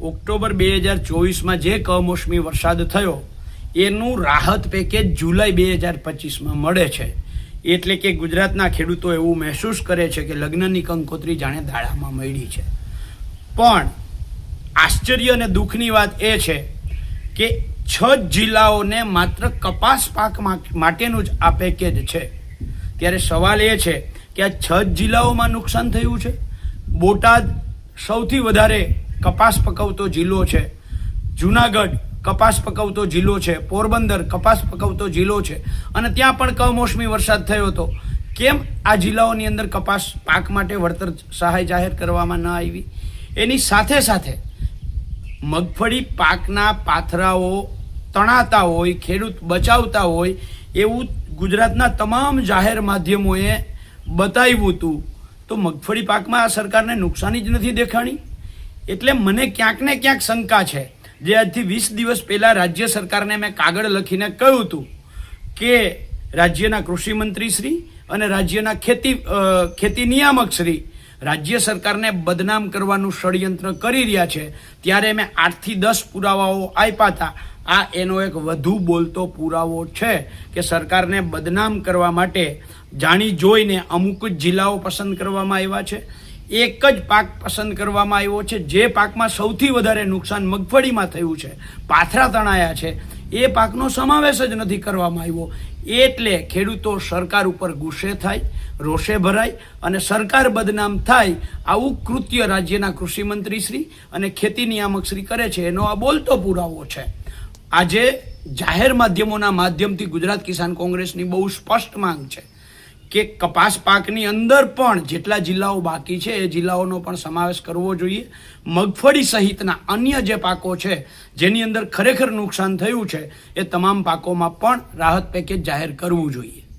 October બે હજાર ચોવીસમાં જે કમોસમી વરસાદ થયો, એનું રાહત પેકેજ જુલાઈ બે હજાર પચીસમાં મળે છે. એટલે કે ગુજરાતના ખેડૂતો એવું મહેસૂસ કરે છે કે લગ્નની કંકોત્રી જાણે દાડામાં મળી છે. પણ આશ્ચર્ય અને દુઃખની વાત એ છે કે છ જિલ્લાઓને માત્ર કપાસ પાક માટેનું જ આ પેકેજ છે. ત્યારે સવાલ એ છે કે આ છ જિલ્લાઓમાં નુકસાન થયું છે? બોટાદ સૌથી વધારે કપાસ પકવતો જિલ્લો છે. જુનાગઢ, કપાસ પકવતો જિલ્લો છે. પોરબંદર, કપાસ પકવતો જિલ્લો છે. અને ત્યાં પણ કમોસમી વરસાદ થયો હતો. કેમ આ જિલ્લાઓની અંદર કપાસ પાક માટે વળતર સહાય જાહેર કરવામાં ન આવી? એની સાથે સાથે મગફળી પાકના પાથરાઓ તણાતા હોય, ખેડૂત બચાવતા હોય એવું ગુજરાતના તમામ જાહેર માધ્યમોએ બતાવ્યું હતું. તો મગફળી પાકમાં આ સરકારને નુકસાની જ નથી દેખાણી? એટલે મને ક્યાંક ને ક્યાંક શંકા છે. જે આજથી વીસ દિવસ પહેલાં રાજ્ય સરકારને મેં કાગળ લખીને કહ્યું હતું કે રાજ્યના કૃષિ મંત્રીશ્રી અને રાજ્યના ખેતી ખેતી નિયામક શ્રી રાજ્ય સરકારને બદનામ કરવાનું ષડયંત્ર કરી રહ્યા છે. ત્યારે મેં આઠથી દસ પુરાવાઓ આપ્યા હતા. આ એનો એક વધુ બોલતો પુરાવો છે કે સરકારને બદનામ કરવા માટે જાણી જોઈને અમુક જ જિલ્લાઓ પસંદ કરવામાં આવ્યા છે. એક જ પાક પસંદ કરવામાં આવ્યો છે. જે પાકમાં સૌથી વધારે નુકસાન મગફળીમાં થયું છે. પાથરા તણાયા છે. એ પાકનો સમાવેશ જ નથી કરવામાં આવ્યો. એટલે ખેડૂતો સરકાર ઉપર ગુસ્સે થાય, રોષે ભરાય અને સરકાર બદનામ થાય આવું કૃત્ય રાજ્યના કૃષિમંત્રી શ્રી અને ખેતી નિયામક શ્રી કરે છે. એનો આ બોલતો પુરાવો છે. આજે જાહેર માધ્યમોના માધ્યમથી ગુજરાત કિસાન કોંગ્રેસની બહુ સ્પષ્ટ માંગ છે. કે કપાસ પાકની અંદર પણ જેટલા જિલ્લાઓ બાકી છે, એ જિલ્લાઓનો પણ સમાવેશ કરવો જોઈએ. મગફળી સહિતના અન્ય જે પાકો છે, જેની અંદર ખરેખર નુકસાન થયું છે, એ તમામ પાકોમાં પણ રાહત પેકેજ જાહેર કરવું જોઈએ.